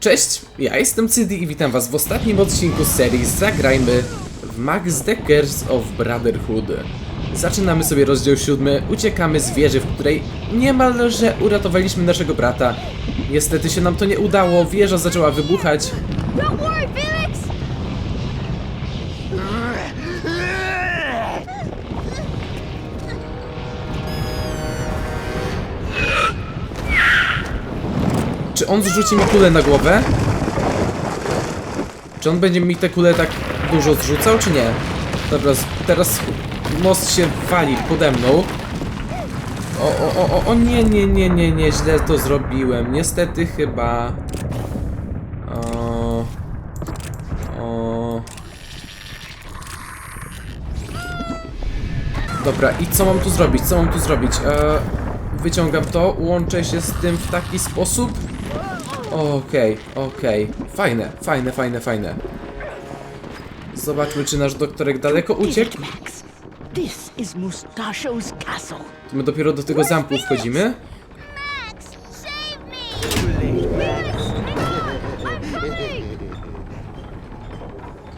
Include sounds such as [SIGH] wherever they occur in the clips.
Cześć, ja jestem Cydy i witam was w ostatnim odcinku serii Zagrajmy w Max the Curse of Brotherhood. Zaczynamy sobie rozdział siódmy, uciekamy z wieży, w której niemalże uratowaliśmy naszego brata. Niestety się nam to nie udało, wieża zaczęła wybuchać. On zrzuci mi kulę na głowę? Czy on będzie mi te kule tak dużo zrzucał, czy nie? Dobra, teraz most się wali pode mną. O, o, o, o, o nie, nie, nie, nie, nie, źle to zrobiłem. Niestety chyba... O... O... Dobra, i co mam tu zrobić? Co mam tu zrobić? E, wyciągam to, łączę się z tym w taki sposób. Okej, okej. Fajne, fajne, fajne, fajne. Zobaczmy, czy nasz doktorek daleko uciekł. My dopiero do tego zamku wchodzimy. [LAUGHS]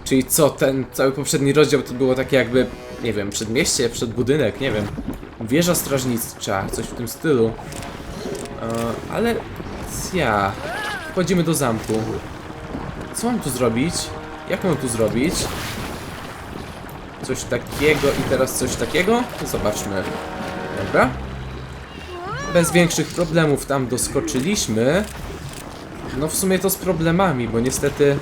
Czyli co, ten cały poprzedni rozdział to było takie jakby, nie wiem, przedmieście, przedbudynek, nie wiem. Wieża strażnicza, coś w tym stylu. E, ale ja. Wchodzimy do zamku. Co mam tu zrobić? Jak mam tu zrobić? Coś takiego i teraz coś takiego? Zobaczmy. Dobra. Bez większych problemów tam doskoczyliśmy. No w sumie to z problemami, bo niestety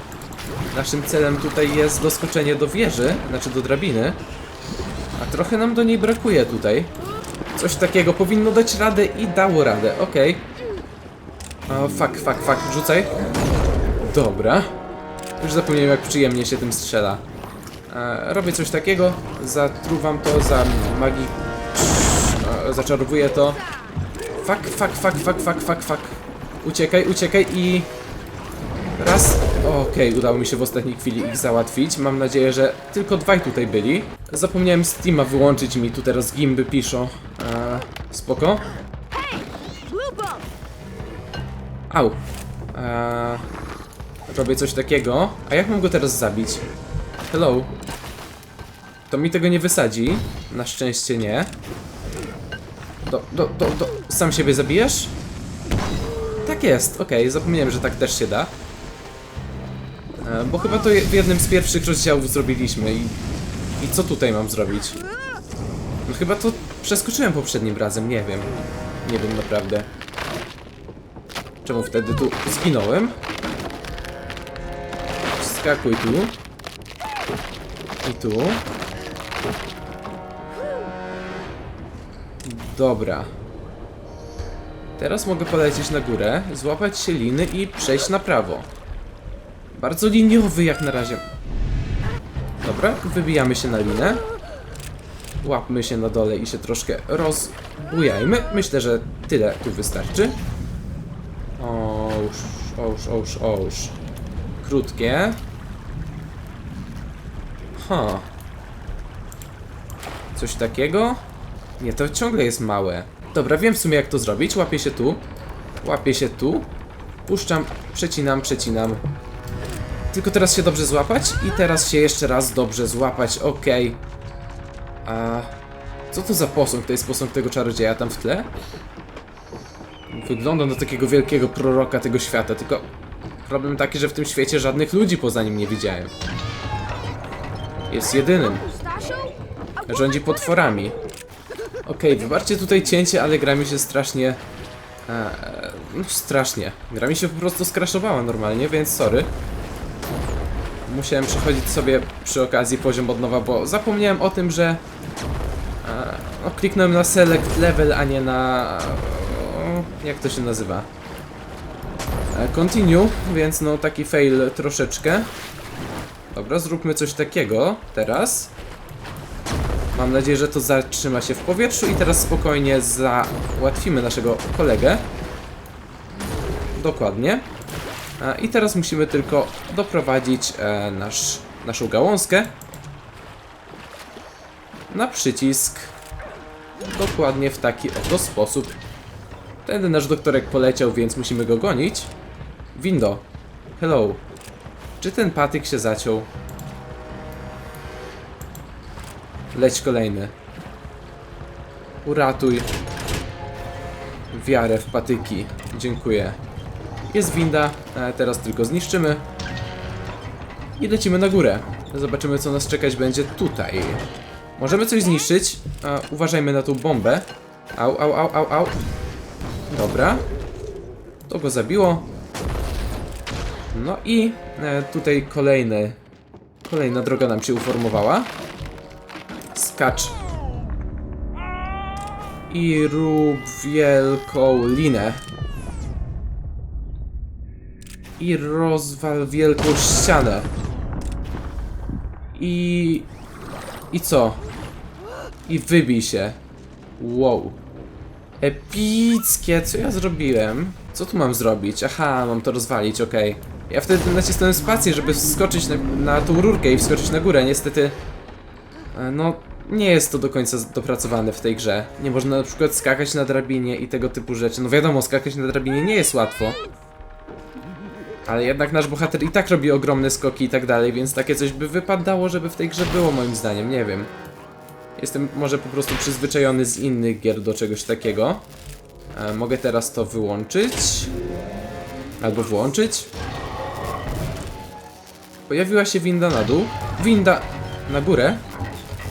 Naszym celem tutaj jest doskoczenie do wieży, znaczy do drabiny. A trochę nam do niej brakuje tutaj. Coś takiego powinno dać radę i dało radę, okej. O, fuck, fuck, fuck, rzucaj. Dobra. Już zapomniałem jak przyjemnie się tym strzela. E, robię coś takiego, zatruwam to za magii... E, zaczarowuję to. Fuck, fuck, fuck, fuck, fuck, fuck, fuck. Uciekaj, uciekaj i... Raz. Okej, udało mi się w ostatniej chwili ich załatwić. Mam nadzieję, że tylko dwaj tutaj byli. Zapomniałem Steama wyłączyć mi tu teraz gimby piszą. Eee, spoko. Au. Eee, robię coś takiego. A jak mam go teraz zabić? Hello. To mi tego nie wysadzi. Na szczęście nie. Do, do, do, do. Sam siebie zabijesz? Tak jest, okej, zapomniałem, że tak też się da. E, Bo chyba to w jednym z pierwszych rozdziałów zrobiliśmy i... I co tutaj mam zrobić? No chyba to przeskoczyłem poprzednim razem, nie wiem. Nie wiem naprawdę. Czemu wtedy tu zginąłem? Skakuj tu. I tu. Dobra. Teraz mogę polecieć na górę, złapać się liny i przejść na prawo. Bardzo liniowy jak na razie. Dobra, wybijamy się na linę. Łapmy się na dole i się troszkę rozbujajmy. Myślę, że tyle tu wystarczy. Oż, oż, oż, oż. Krótkie. Ha. Coś takiego? Nie, to ciągle jest małe. Dobra, wiem w sumie jak to zrobić. Łapię się tu. Łapię się tu. Puszczam, przecinam, przecinam. Tylko teraz się dobrze złapać i teraz się jeszcze raz dobrze złapać. Okej. A co to za posąg? To jest posąg tego czarodzieja tam w tle? Wygląda na takiego wielkiego proroka tego świata, tylko problem taki, że w tym świecie żadnych ludzi poza nim nie widziałem. Jest jedynym. A Rządzi potworami. Okej, wybaczcie tutaj cięcie, ale gra mi się strasznie... E, no strasznie. Gra mi się po prostu skraszowała normalnie, więc sorry. Musiałem przechodzić sobie przy okazji poziom od nowa, bo zapomniałem o tym, że... E, no, kliknąłem na select level, a nie na... jak to się nazywa? E, continue, więc no taki fail troszeczkę. Dobra, zróbmy coś takiego teraz. Mam nadzieję, że to zatrzyma się w powietrzu i teraz spokojnie załatwimy naszego kolegę. Dokładnie. E, I teraz musimy tylko doprowadzić e, nasz, naszą gałązkę na przycisk. Dokładnie w taki oto sposób. Wtedy nasz doktorek poleciał, więc musimy go gonić. Windo. Hello. Czy ten patyk się zaciął? Leć kolejny. Uratuj wiarę w patyki. Dziękuję. Jest winda, teraz tylko zniszczymy. I lecimy na górę. Zobaczymy, co nas czekać będzie tutaj. Możemy coś zniszczyć. Uważajmy na tą bombę. Au, au, au, au, au. Dobra. To go zabiło. No i e, tutaj kolejny, kolejna droga nam się uformowała. Skacz. I rób wielką linę. I rozwal wielką ścianę. I... I co? I wybij się. Wow. Epickie, co ja zrobiłem? Co tu mam zrobić? Aha, mam to rozwalić, okej. Ja wtedy nacisnąłem spację, żeby wskoczyć na, na tą rurkę i wskoczyć na górę. Niestety, e, no, nie jest to do końca dopracowane w tej grze. Nie można na przykład skakać na drabinie i tego typu rzeczy. No wiadomo, skakać na drabinie nie jest łatwo. Ale jednak nasz bohater i tak robi ogromne skoki i tak dalej, więc takie coś by wypadało, żeby w tej grze było moim zdaniem, nie wiem. Jestem może po prostu przyzwyczajony z innych gier do czegoś takiego. E, mogę teraz to wyłączyć. Albo włączyć. Pojawiła się winda na dół. Winda na górę.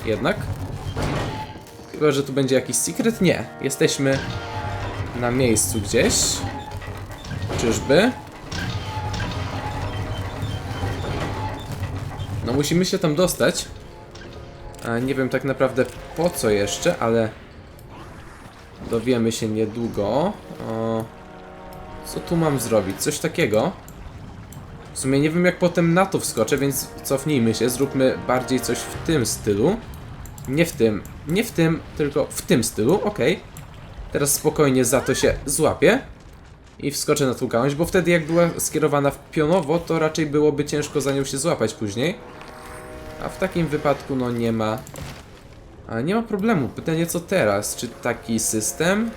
Jednak. Chyba, że tu będzie jakiś secret? Nie. Jesteśmy na miejscu gdzieś. Czyżby? No musimy się tam dostać. Nie wiem tak naprawdę po co jeszcze, ale dowiemy się niedługo. Co tu mam zrobić? Coś takiego. W sumie nie wiem jak potem na to wskoczę, więc cofnijmy się, zróbmy bardziej coś w tym stylu. Nie w tym, nie w tym, tylko w tym stylu, okej. Teraz spokojnie za to się złapię i wskoczę na tą gałąź, bo wtedy jak była skierowana w pionowo, to raczej byłoby ciężko za nią się złapać później. A w takim wypadku no nie ma a nie ma problemu. Pytanie co teraz? Czy taki system?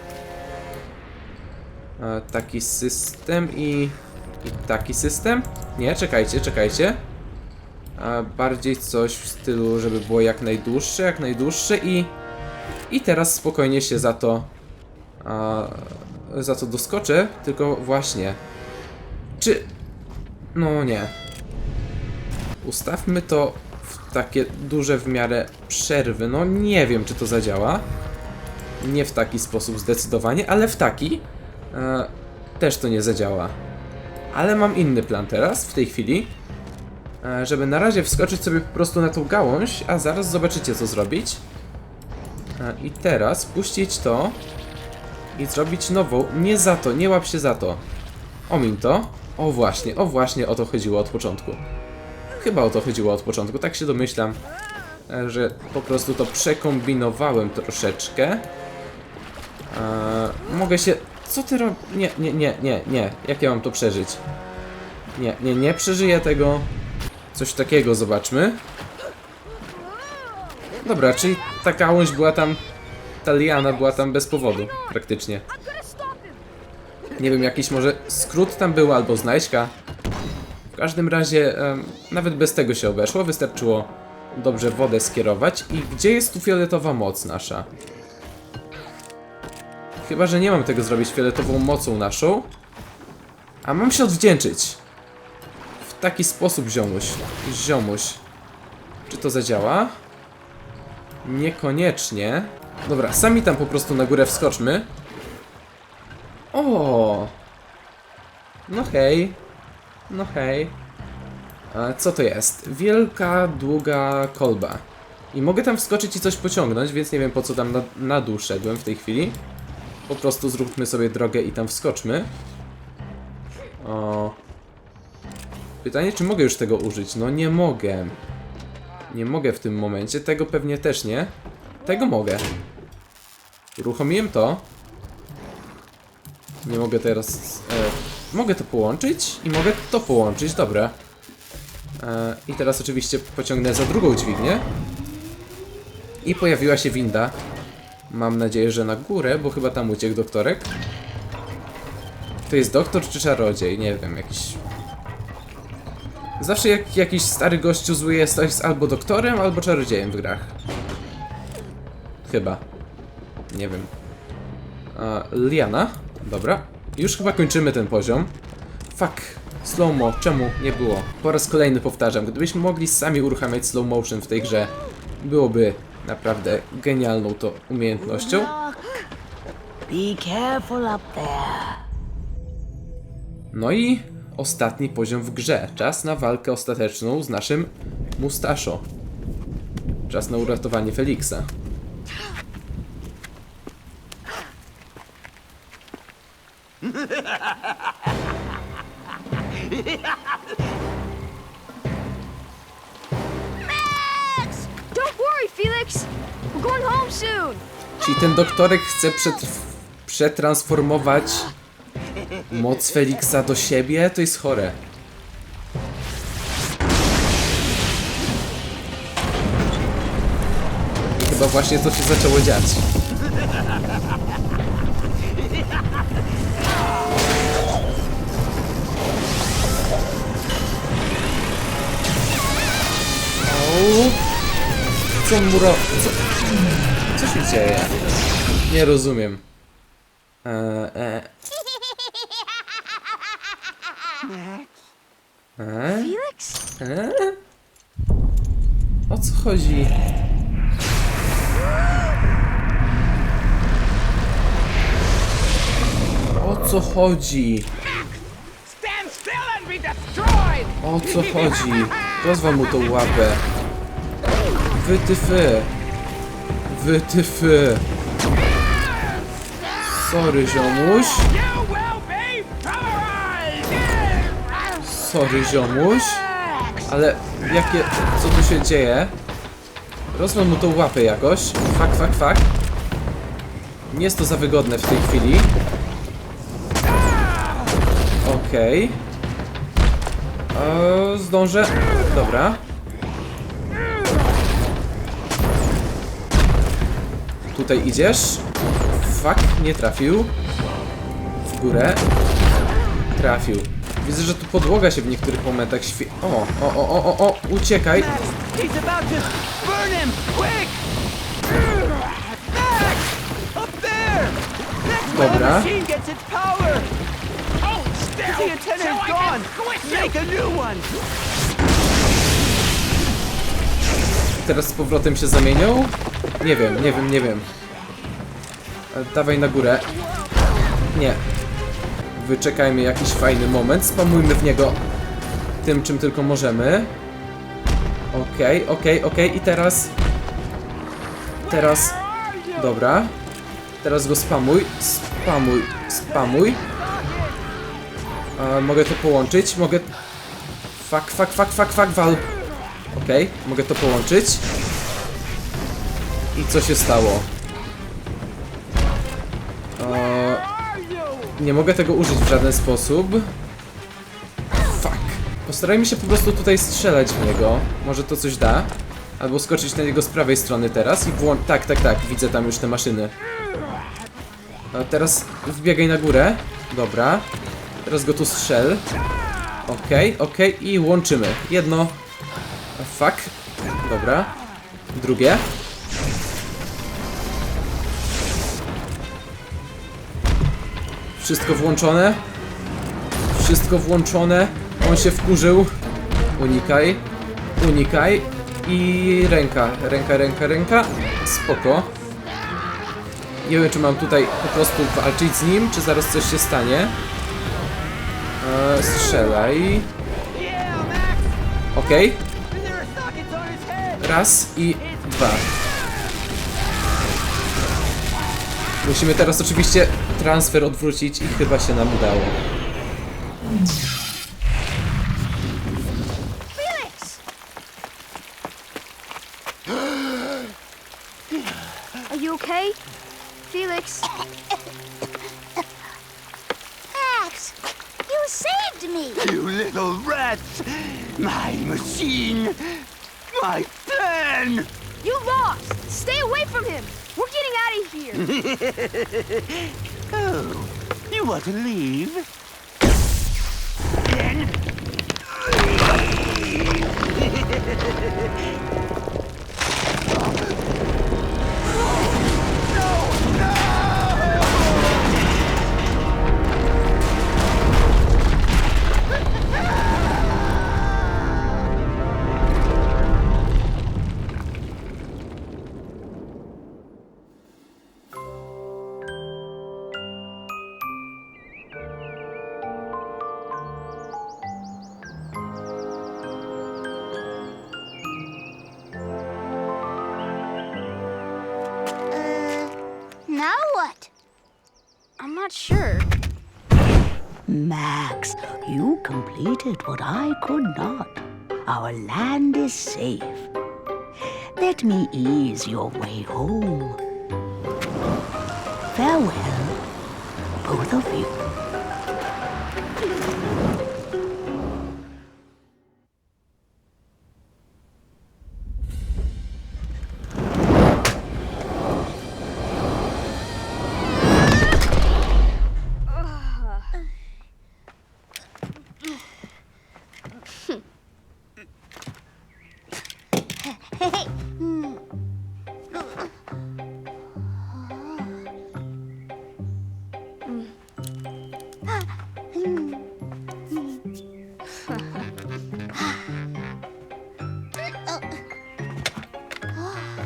A, taki system i, i taki system? Nie, czekajcie, czekajcie. A, bardziej coś w stylu, żeby było jak najdłuższe, jak najdłuższe i i teraz spokojnie się za to a, za to doskoczę, tylko właśnie czy no nie ustawmy to takie duże w miarę przerwy. No nie wiem, czy to zadziała. Nie w taki sposób zdecydowanie, ale w taki e, też to nie zadziała. Ale mam inny plan teraz, w tej chwili, e, żeby na razie wskoczyć sobie po prostu na tą gałąź, a zaraz zobaczycie co zrobić. E, I teraz puścić to i zrobić nową. Nie za to, nie łap się za to. Omin to. O właśnie, o właśnie o to chodziło od początku. Chyba o to chodziło od początku, tak się domyślam, e, że po prostu to przekombinowałem troszeczkę. Eee, mogę się... Co ty robisz? Nie, nie, nie, nie, nie. Jak ja mam to przeżyć? Nie, nie, nie przeżyję tego. Coś takiego, zobaczmy. Dobra, czyli ta gałąź była tam... Ta liana była tam bez powodu, praktycznie. Nie wiem, jakiś może skrót tam był albo znajdźka. Każdym razie nawet bez tego się obeszło, wystarczyło dobrze wodę skierować. I gdzie jest tu fioletowa moc nasza? Chyba, że nie mam tego zrobić fioletową mocą naszą. A mam się odwdzięczyć. W taki sposób, ziomuś. Ziomuś. Czy to zadziała? Niekoniecznie. Dobra, sami tam po prostu na górę wskoczmy. O! No hej. No hej. A co to jest? Wielka, długa kolba. I mogę tam wskoczyć i coś pociągnąć, więc nie wiem po co tam na, na dół szedłem w tej chwili. Po prostu zróbmy sobie drogę i tam wskoczmy. O. Pytanie, czy mogę już tego użyć? No nie mogę. Nie mogę w tym momencie. Tego pewnie też nie. Tego mogę. Uruchomiłem to. Nie mogę teraz. E, mogę to połączyć i mogę to połączyć, dobra. E, I teraz oczywiście pociągnę za drugą dźwignię. I pojawiła się winda. Mam nadzieję, że na górę, bo chyba tam uciekł doktorek. To jest doktor czy czarodziej? Nie wiem, jakiś. Zawsze jak jakiś stary gościu zły jest, to jest albo doktorem, albo czarodziejem w grach. Chyba. Nie wiem. A, Liana? Dobra. Już chyba kończymy ten poziom. Fuck. Slow-mo. Czemu nie było? Po raz kolejny powtarzam. Gdybyśmy mogli sami uruchamiać slow motion w tej grze, byłoby naprawdę genialną to umiejętnością. No i ostatni poziom w grze. Czas na walkę ostateczną z naszym Mustaszo. Czas na uratowanie Feliksa. Max! Don't worry, Felix. We're going home soon. Czyli ten doktorek chce przetr- przetransformować moc Feliksa do siebie? To jest chore. I chyba właśnie to się zaczęło dziać. Co mu. Co... Co się dzieje? Nie rozumiem. Eee, e. E? Felix? E? O co chodzi? O co chodzi? O co chodzi? Rozwal mu tą łapę. Wytyfy. Wytyfy. Sorry, ziomuś. Sorry, ziomuś. Ale jakie... Co tu się dzieje? Rozwal mu tą łapę jakoś. Fak, fak, fak. Nie jest to za wygodne w tej chwili. Okej. Eee, Zdążę. Dobra. Tutaj idziesz. Fuck, nie trafił. W górę. Trafił. Widzę, że tu podłoga się w niektórych momentach świe... O, o, o, o, o, o, uciekaj. He's Teraz z powrotem się zamienią? Nie wiem, nie wiem, nie wiem. E, Dawaj na górę. Nie. Wyczekajmy jakiś fajny moment. Spamujmy w niego tym, czym tylko możemy. Okej, okej, okej. I teraz... Teraz... Dobra. Teraz go spamuj. Spamuj. Spamuj. E, mogę to połączyć. Mogę... Fuck, fuck, fuck, fuck, fuck, wal. Okej, mogę to połączyć. I co się stało? Eee, nie mogę tego użyć w żaden sposób. Fuck. Postarajmy się po prostu tutaj strzelać w niego. Może to coś da. Albo skoczyć na niego z prawej strony teraz i włączyć. Tak, tak, tak. Widzę tam już te maszyny. Teraz wbiegaj na górę. Dobra. Teraz go tu strzel. Okej, okej. I łączymy. Jedno. Fuck. Dobra. Drugie. Wszystko włączone. Wszystko włączone. On się wkurzył. Unikaj. Unikaj. I ręka. Ręka, ręka, ręka. Spoko. Nie wiem, czy mam tutaj po prostu walczyć z nim, czy zaraz coś się stanie. Eee, strzelaj. Okej. There Raz i dwa. Musimy teraz oczywiście transfer odwrócić i chyba się nam udało. Felix! Max, you saved me. You little rats! My machine! My again! You lost! Stay away from him! We're getting out of here! [LAUGHS] oh, you want to leave? Then... Leave. [LAUGHS] you completed what I could not. Our land is safe. Let me ease your way home. Farewell, both of you.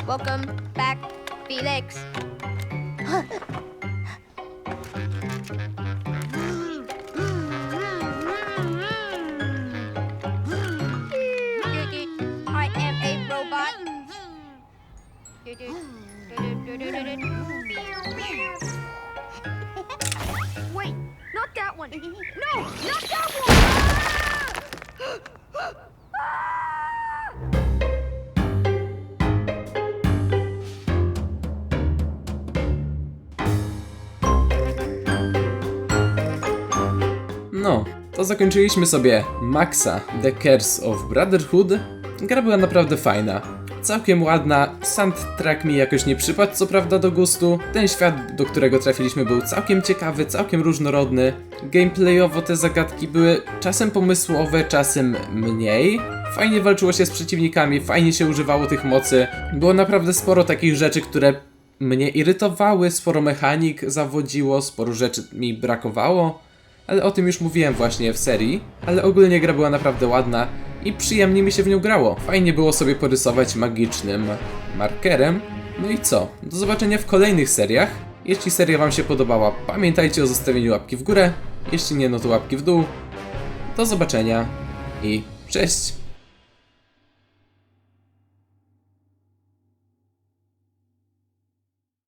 Welcome back, Felix. [LAUGHS] to zakończyliśmy sobie Maxa The Curse of Brotherhood. Gra była naprawdę fajna. Całkiem ładna, soundtrack mi jakoś nie przypadł co prawda do gustu. Ten świat, do którego trafiliśmy był całkiem ciekawy, całkiem różnorodny. Gameplayowo te zagadki były czasem pomysłowe, czasem mniej. Fajnie walczyło się z przeciwnikami, fajnie się używało tych mocy. Było naprawdę sporo takich rzeczy, które mnie irytowały, sporo mechanik zawodziło, sporo rzeczy mi brakowało ale o tym już mówiłem właśnie w serii, ale ogólnie gra była naprawdę ładna i przyjemnie mi się w nią grało. Fajnie było sobie porysować magicznym markerem. No i co? Do zobaczenia w kolejnych seriach. Jeśli seria Wam się podobała, pamiętajcie o zostawieniu łapki w górę. Jeśli nie, no to łapki w dół. Do zobaczenia i cześć!